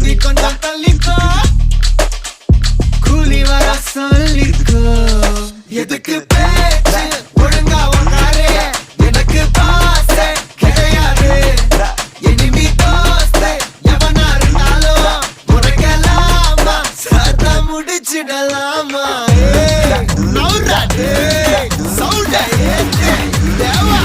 சொல்லி கொஞ்சம் தள்ளிக்கோ கூலி வர சொல்லிக்கோ எதுக்கு பேச்சு ஒழுங்கா ஒன்றாரே எனக்கு பாச கிடையாது எனிமி தோச எவனா இருந்தாலும் உனக்கலாமா சத முடிச்சிடலாமா சவுண்டே தேவா